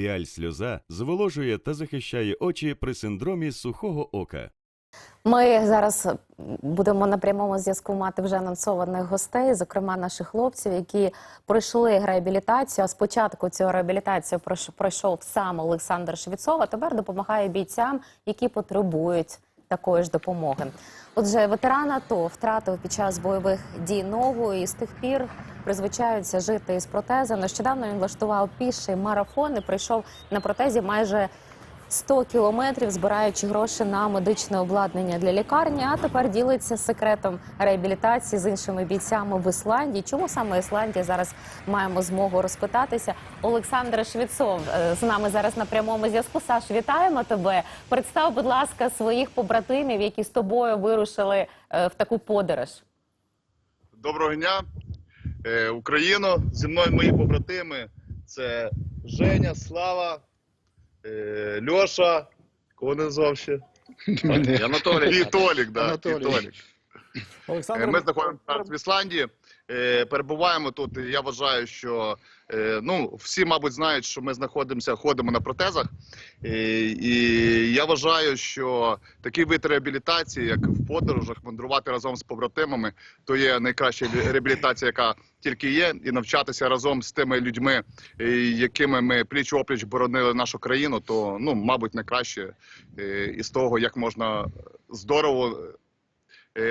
Піаль сльоза зволожує та захищає очі при синдромі сухого ока. Ми зараз будемо на прямому зв'язку мати вже анонсованих гостей, зокрема наших хлопців, які пройшли реабілітацію. Спочатку цю реабілітацію пройш- пройшов сам Олександр Швіцов, а тепер допомагає бійцям, які потребують такої ж допомоги. Отже, ветеран АТО втратив під час бойових дій ногу і з тих пір призвичаються жити із протезом. Нещодавно він влаштував піший марафон і прийшов на протезі майже 100 кілометрів, збираючи гроші на медичне обладнання для лікарні. А тепер ділиться секретом реабілітації з іншими бійцями в Ісландії. Чому саме Ісландія зараз маємо змогу розпитатися? Олександр Швіцов е, з нами зараз на прямому зв'язку. Саш, вітаємо тебе. Представ, будь ласка, своїх побратимів, які з тобою вирушили е, в таку подорож. Доброго дня, Україно. Зі мною мої побратими. Це Женя, Слава, е, Льоша. Кого не назвав ще? Анатолій. І Толік, да. Анатолій. І Толік. Е, Олександр, Ми знаходимося зараз в Ісландії. Е, Перебуваємо тут. Я вважаю, що е, ну всі, мабуть, знають, що ми знаходимося, ходимо на протезах. І, і я вважаю, що такий вид реабілітації, як в подорожах, мандрувати разом з побратимами, то є найкраща реабілітація, яка тільки є, і навчатися разом з тими людьми, е, якими ми пліч опліч боронили нашу країну, то ну, мабуть, найкраще е, із того, як можна здорово е,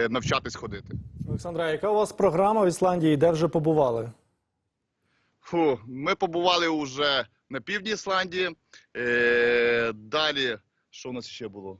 навчатись ходити. Олександра, яка у вас програма в Ісландії, де вже побували? Фу, ми побували вже на півдні Ісландії. Е, далі, що у нас ще було?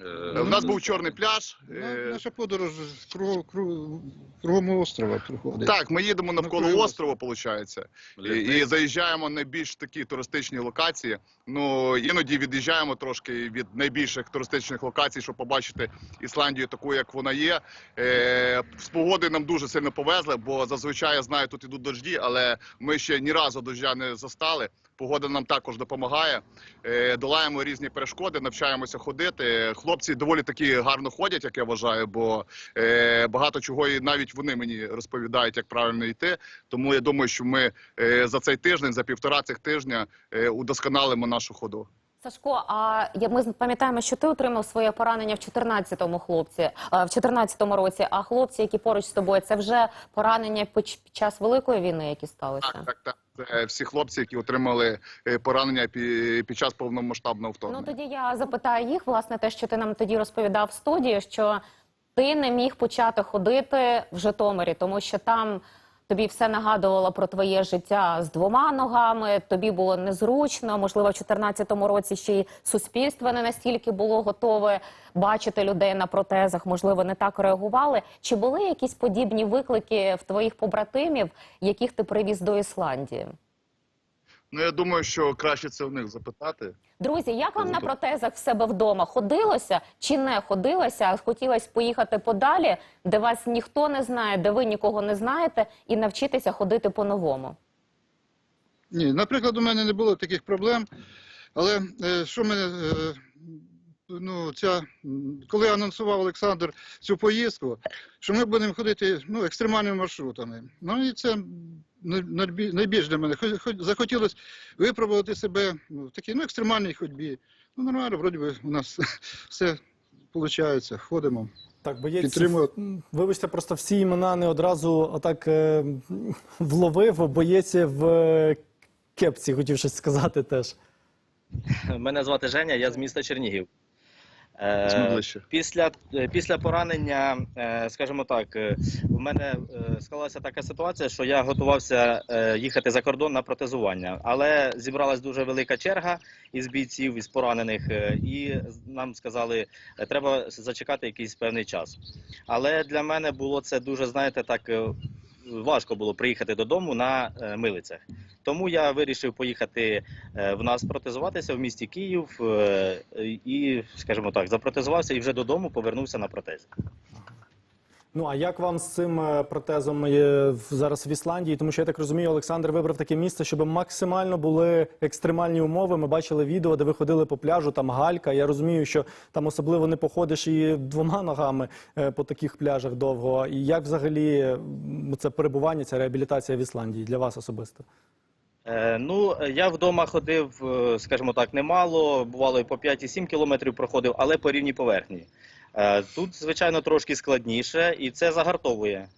Е, У нас був чорний пляж. на- Е, Наша подорож кругом, кругом, кругом острова проходить. так, ми їдемо навколо острова, виходить, і, і заїжджаємо на більш такі туристичні локації. Ну іноді від'їжджаємо трошки від найбільших туристичних локацій, щоб побачити Ісландію таку, як вона є. Е, з погоди нам дуже сильно повезли, бо зазвичай я знаю, тут ідуть дожді, але ми ще ні разу дождя не застали. Погода нам також допомагає. Е, долаємо різні перешкоди, навчаємося ходити. Хлопці доволі таки гарно ходять, як я вважаю, бо е, багато чого і навіть вони мені розповідають, як правильно йти. Тому я думаю, що ми е, за цей тиждень, за півтора цих тижня удосконалимо нашу ходу. Сашко, а ми пам'ятаємо, що ти отримав своє поранення в 14-му хлопці, в 14-му році. А хлопці, які поруч з тобою, це вже поранення під час великої війни, які сталися. Так, так, так. Це всі хлопці, які отримали е, поранення пі- під час повномасштабного Ну тоді я запитаю їх, власне, те, що ти нам тоді розповідав в студії, що ти не міг почати ходити в Житомирі, тому що там тобі все нагадувало про твоє життя з двома ногами. Тобі було незручно. Можливо, в 2014 році ще й суспільство не настільки було готове бачити людей на протезах. Можливо, не так реагували. Чи були якісь подібні виклики в твоїх побратимів, яких ти привіз до Ісландії? Ну я думаю, що краще це в них запитати. Друзі, як вам на протезах в себе вдома? Ходилося чи не ходилося? Хотілося поїхати подалі, де вас ніхто не знає, де ви нікого не знаєте, і навчитися ходити по-новому. Ні, наприклад, у мене не було таких проблем. Але е, що мене, е, ну, ця, коли анонсував Олександр цю поїздку, що ми будемо ходити ну, екстремальними маршрутами. Ну і це найбільш для мене. Хоч- хоч Захотілося випробувати себе ну, в такій ну, екстремальній ходьбі. Ну, нормально, вроді би, у нас все виходить, ходимо. Так, боєць, Підтримую. м, вибачте, просто всі імена не одразу отак е, вловив. Боєць в е, кепці, хотів щось сказати теж. Мене звати Женя, я з міста Чернігів. Е. Після, е, після поранення, е, скажімо так, в мене склалася така ситуація, що я готувався їхати за кордон на протезування, але зібралась дуже велика черга із бійців, із поранених, і нам сказали, треба зачекати якийсь певний час. Але для мене було це дуже, знаєте, так. Важко було приїхати додому на милицях. Тому я вирішив поїхати е, в нас протезуватися в місті Київ е, і, скажімо так, запротезувався і вже додому повернувся на протезі. Ну а як вам з цим е, протезом зараз в Ісландії? Тому що я так розумію, Олександр вибрав таке місце, щоб максимально були екстремальні умови. Ми бачили відео, де ви ходили по пляжу, там галька. Я розумію, що там особливо не походиш і двома ногами по таких пляжах довго. І як взагалі це перебування, ця реабілітація в Ісландії для вас особисто? Е, ну, я вдома ходив, е, скажімо так, немало, бувало і по 5-7 кілометрів проходив, але по рівній поверхні. Е, тут, звичайно, трошки складніше, і це загартовує.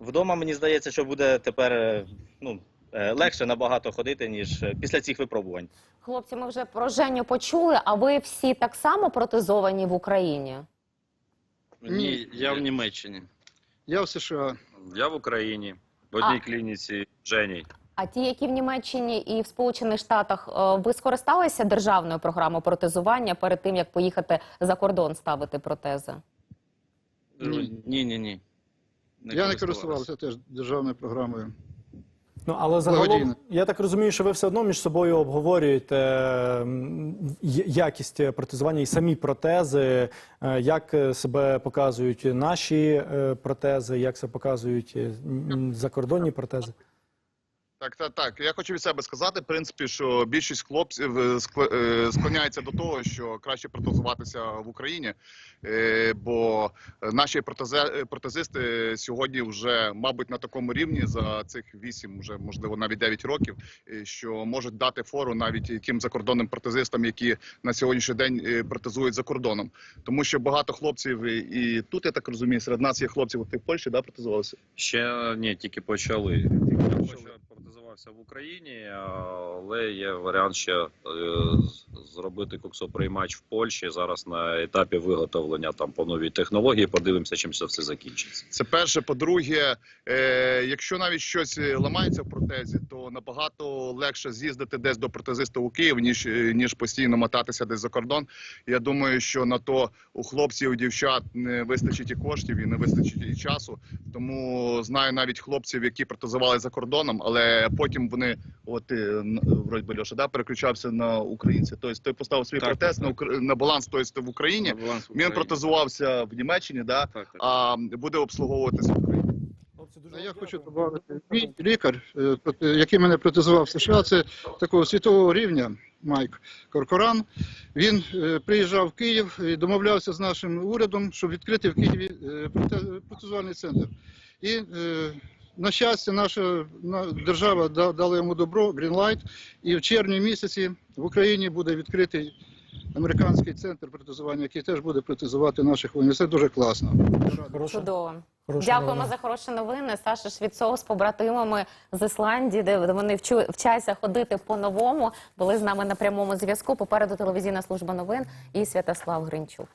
Вдома мені здається, що буде тепер ну, легше набагато ходити, ніж після цих випробувань. Хлопці, ми вже про Женю почули, а ви всі так само протезовані в Україні? Ні, я в Німеччині. Я в США. Я в Україні. В одній клініці Жені. А ті, які в Німеччині і в Сполучених Штатах, е, ви скористалися державною програмою протезування перед тим, як поїхати за кордон ставити протези? Ні. Ні, ні, ні. я не користувався теж державною програмою. Ну але загалом я так розумію, що ви все одно між собою обговорюєте м, я- якість протезування і самі протези, е, як е, себе показують наші е, протези, як себе показують е, м, закордонні протези. Так, так, так. Я хочу від себе сказати, в принципі, що більшість хлопців е, е, склоняється до того, що краще протезуватися в Україні, е, бо наші протезисти сьогодні вже, мабуть, на такому рівні за цих 8, вже можливо навіть 9 років, що можуть дати фору навіть тим закордонним протезистам, які на сьогоднішній день протезують за кордоном. Тому що багато хлопців і, тут, я так розумію, серед нас є хлопці, от ти в Польщі да, протезувалися. Ще ні, тільки почали. Я почав протезувався в Україні, але є варіант ще е, зробити коксоприймач в Польщі. Зараз на етапі виготовлення там по новій технології. Подивимося, чим це все закінчиться. Це перше. По-друге, е, якщо навіть щось е, ламається в протезі, то набагато легше з'їздити десь до протезиста у Київ, ніж, е, ніж постійно мотатися десь за кордон. Я думаю, що на то у хлопців, у дівчат не вистачить і коштів, і не вистачить і часу. Тому знаю навіть хлопців, які протезували за кордоном, але потім вони, от е, н- вроді би Льоша, да, переключався на українця. Тобто той поставив свій Так, протез так, на, на баланс, тобто в Україні. Він протезувався в Німеччині, да, Так, так. а буде обслуговуватися в Україні. Я хочу додати, мій лікар, е, який мене протезував в США, це такого світового рівня Майк Коркоран. Він е, приїжджав в Київ і домовлявся з нашим урядом, щоб відкрити в Києві е, проте- протезувальний центр. І е, на щастя, наша на- держава да- дала йому добро, Greenlight, і в червні місяці в Україні буде відкритий американський центр протезування, який теж буде протезувати наших воїнів. Це дуже класно. Чудово. хороша Дякуємо новина. за хороші новини. Саша Швіцов з побратимами з Ісландії, де вони вчу, вчаться ходити по-новому. Були з нами на прямому зв'язку. Попереду телевізійна служба новин і Святослав Гринчук.